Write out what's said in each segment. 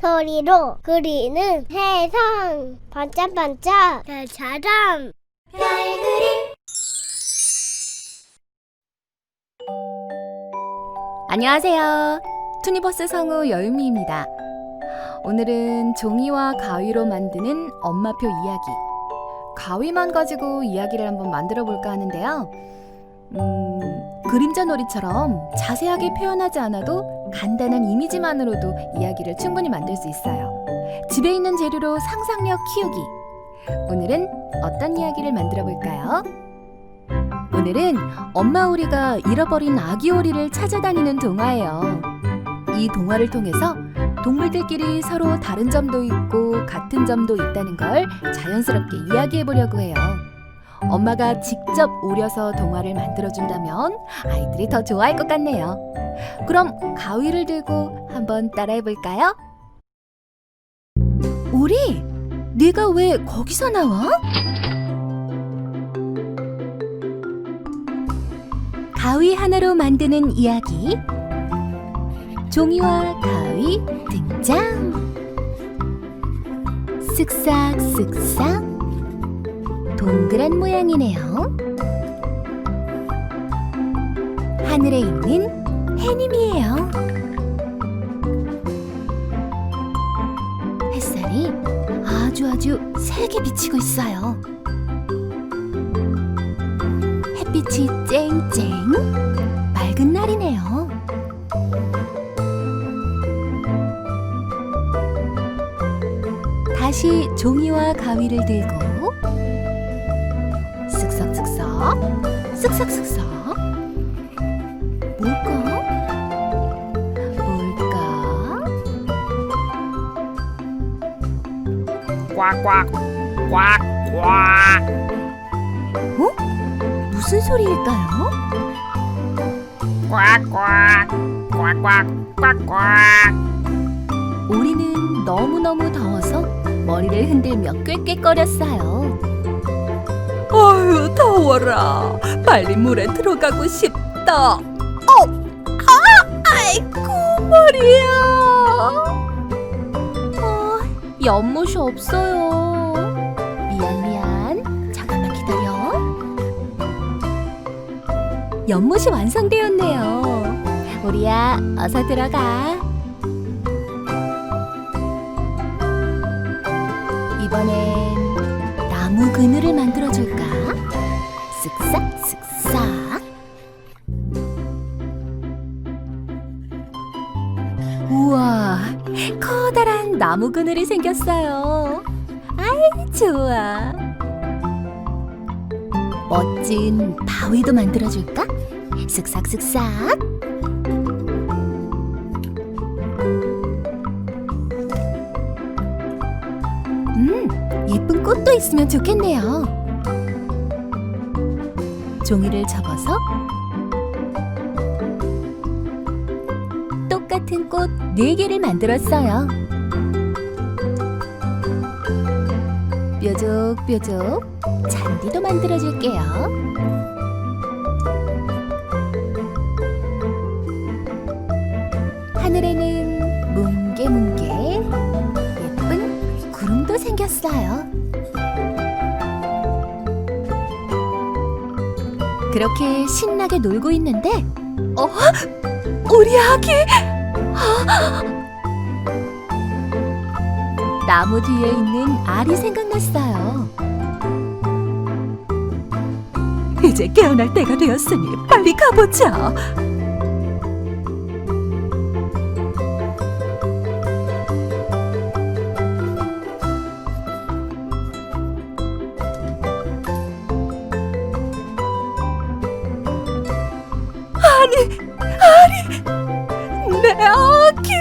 소리로 그리는 세상 반짝반짝 별처럼 별 그림 안녕하세요. 투니버스 성우 여유미입니다. 오늘은 종이와 가위로 만드는 엄마표 이야기. 가위만 가지고 이야기를 한번 만들어 볼까 하는데요. 음, 그림자 놀이처럼 자세하게 표현하지 않아도 간단한 이미지만으로도 이야기를 충분히 만들 수 있어요. 집에 있는 재료로 상상력 키우기. 오늘은 어떤 이야기를 만들어 볼까요? 오늘은 엄마 오리가 잃어버린 아기 오리를 찾아다니는 동화예요. 이 동화를 통해서 동물들끼리 서로 다른 점도 있고 같은 점도 있다는 걸 자연스럽게 이야기해 보려고 해요. 엄마가 직접 오려서 동화를 만들어준다면 아이들이 더 좋아할 것 같네요. 그럼 가위를 들고 한번 따라해 볼까요? 오리, 네가 왜 거기서 나와? 가위 하나로 만드는 이야기 종이와 가위 등장 쓱싹쓱싹 동그란 모양이네요. 하늘에 있는 해님이에요. 햇살이 아주 아주 세게 비치고 있어요. 햇빛이 쨍쨍 맑은 날이네요. 다시 종이와 가위를 들고 쓱싹쓱싹 뭘까? 뭘까? 꽉꽉 꽉꽉 무슨 소리일까요? 꽉꽉 꽉꽉 꽉꽉 우리는 너무너무 더워서 머리를 흔들며 꾀꾀거렸어요. 더워라 빨리 물에 들어가고 싶다 어! 아! 아이고 머리야 어, 연못이 없어요. 미안 미안. 잠깐만 기다려. 연못이 완성되었네요. 우리야, 어서 들어가. 이번엔 나무 그늘을 만들어 줄까? 나무 그늘이 생겼어요. 아이, 좋아. 멋진 바위도 만들어줄까? 쓱싹쓱싹. 음, 예쁜 꽃도 있으면 좋겠네요. 종이를 접어서 똑같은 꽃 네개를 만들었어요. 뾰족뾰족 잔디도 만들어줄게요. 하늘에는 뭉게뭉게 예쁜 구름도 생겼어요. 그렇게 신나게 놀고 있는데 어? 우리 아기 나무 뒤에 있는 알이 생각났어요. 이제 깨어날 때가 되었으니 빨리 가보자 아니 아니 내 아기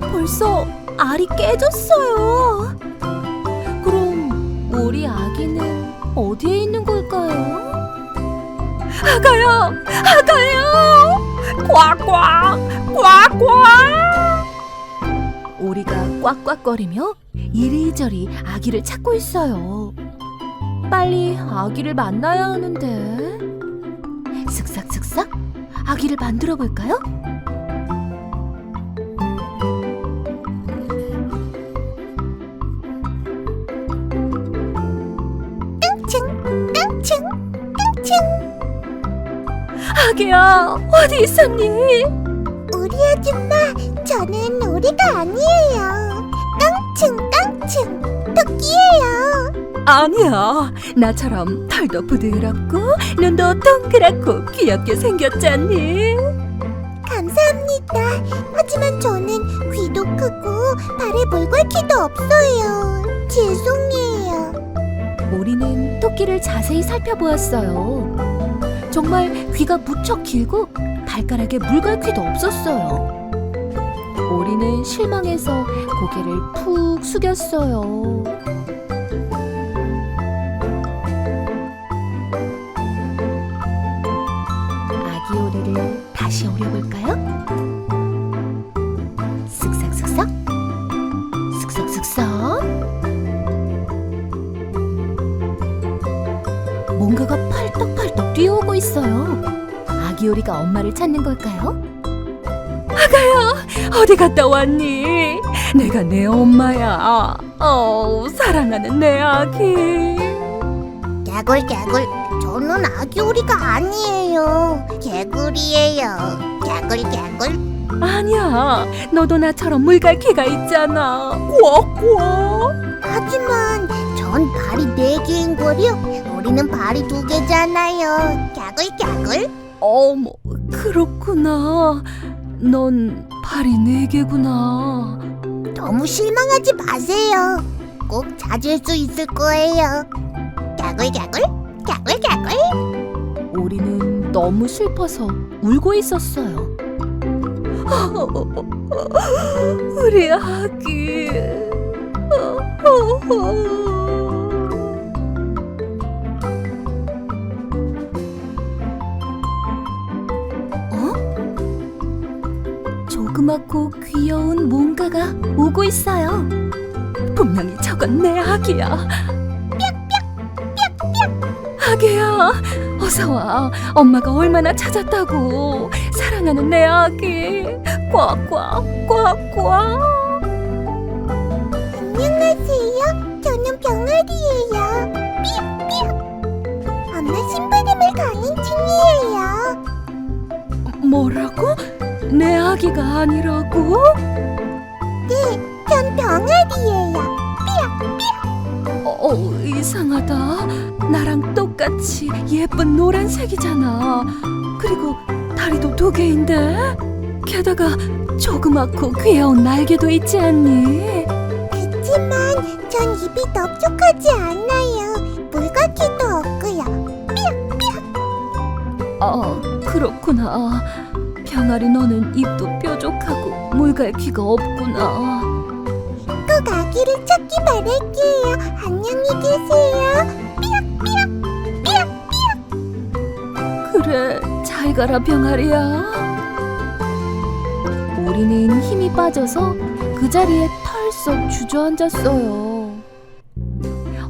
벌써 알이 깨졌어요. 그럼 우리 아기는 어디에 있는 걸까요? 아가야 아가야 꽉꽉 꽉꽉 오리가 꽉꽉거리며 이리저리 아기를 찾고 있어요. 빨리 아기를 만나야 하는데. 슥싹슥싹 아기를 만들어 볼까요? 아기야 어디 있었니? 우리 아줌마, 저는 우리가 아니에요. 깡충 깡충 토끼예요. 아니야 나처럼 털도 부드럽고 눈도 동그랗고 귀엽게 생겼잖니 감사합니다. 하지만 저는 귀도 크고 발에 물갈퀴도 없어요. 죄송해요. 오리는 토끼를 자세히 살펴보았어요. 정말 귀가 무척 길고 발가락에 물갈퀴도 없었어요. 오리는 실망해서 고개를 푹 숙였어요. 있어요. 아기 오리가 엄마를 찾는 걸까요? 어디 갔다 왔니? 내가 내 엄마야 어 사랑하는 내 아기 개굴 개굴. 저는 아기 오리가 아니에요. 개굴이에요. 개굴 개굴. 아니야 너도 나처럼 물갈퀴가 있잖아 꽉꽉 하지만 전 발이 네 개인 거요. 우리는 발이 두 개잖아요. 개굴 개굴. 어머 그렇구나 넌 발이 네 개구나 너무 실망하지 마세요. 꼭 찾을 수 있을 거예요. 개굴 개굴. 개굴 개굴. 오리는 너무 슬퍼서 울고 있었어요. 우리 아기 조그맣고 귀여운 뭔가가 오고 있어요. 분명히 저건 내 아기야 아기야 어서 와 엄마가 얼마나 찾았다고 사랑하는 내 아기 꽉꽉 꽉꽉 안녕하세요. 저는 병아리예요. 삐약삐약. 엄마 심부름을 가는 중이에요. 뭐라고? 내 아기가 아니라고? 네, 전 병아리예요. 어, 어, 이상하다. 나랑 똑같이 예쁜 노란색이잖아. 그리고 다리도 두 개인데? 게다가 조그맣고 귀여운 날개도 있지 않니? 그치만 전 입이 넓적하지 않아요. 물갈퀴도 없고요. 아, 그렇구나. 병아리 너는 입도 뾰족하고 물갈퀴가 없구나. 꼭 아기를 찾기 바랄게요. 안녕히 계세요. 그래, 잘 가라 병아리야. 오리는 힘이 빠져서 그 자리에 털썩 주저앉았어요.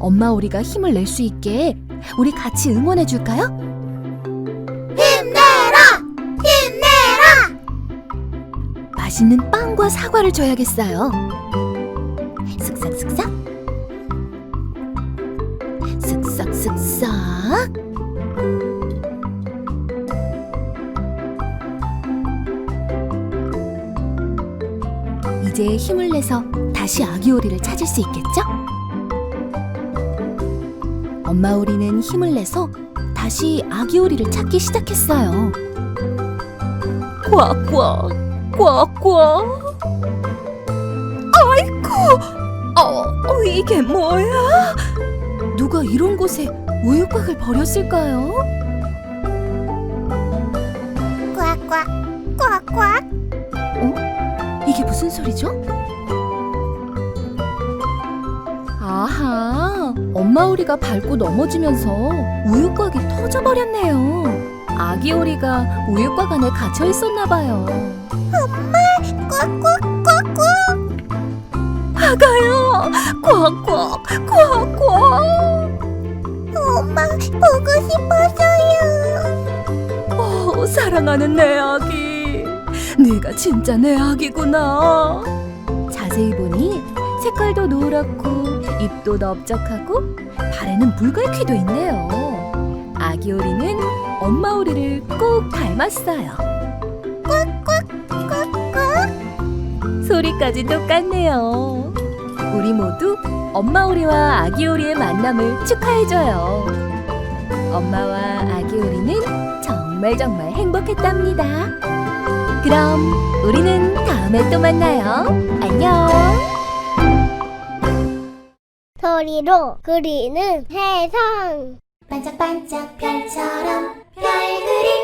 엄마 오리가 힘을 낼 수 있게 우리 같이 응원해 줄까요? 맛있는 빵과 사과를 줘야겠어요. 슥싹슥싹. 슥싹슥싹. 이제 힘을 내서 다시 아기 오리를 찾을 수 있겠죠? 엄마 오리는 힘을 내서 다시 아기 오리를 찾기 시작했어요. 꽉꽉, 꽉꽉. 아이고, 어, 어, 이게 뭐야? 누가 이런 곳에 우유곽을 버렸을까요? 꽉꽉, 꽉꽉. 이게 무슨 소리죠? 아하, 엄마 오리가 밟고 넘어지면서 우유곽이 터져버렸네요. 아기 오리가 우유곽 안에 갇혀 있었나 봐요. 꽉꽉, 꽉꽉. 아가야, 꽉꽉, 꽉꽉. 엄마, 보고 싶어서요. 어, 사랑하는 내 아기. 네가 진짜 내 아기구나. 자세히 보니 색깔도 노랗고 입도 넓적하고 발에는 물갈퀴도 있네요. 아기 오리는 엄마 오리를 꼭 닮았어요. 소리까지 똑같네요. 우리 모두 엄마 오리와 아기 오리의 만남을 축하해줘요. 엄마와 아기 오리는 정말 정말 행복했답니다. 그럼 우리는 다음에 또 만나요. 안녕. 소리로 그리는 세상 반짝반짝 별처럼 별 그림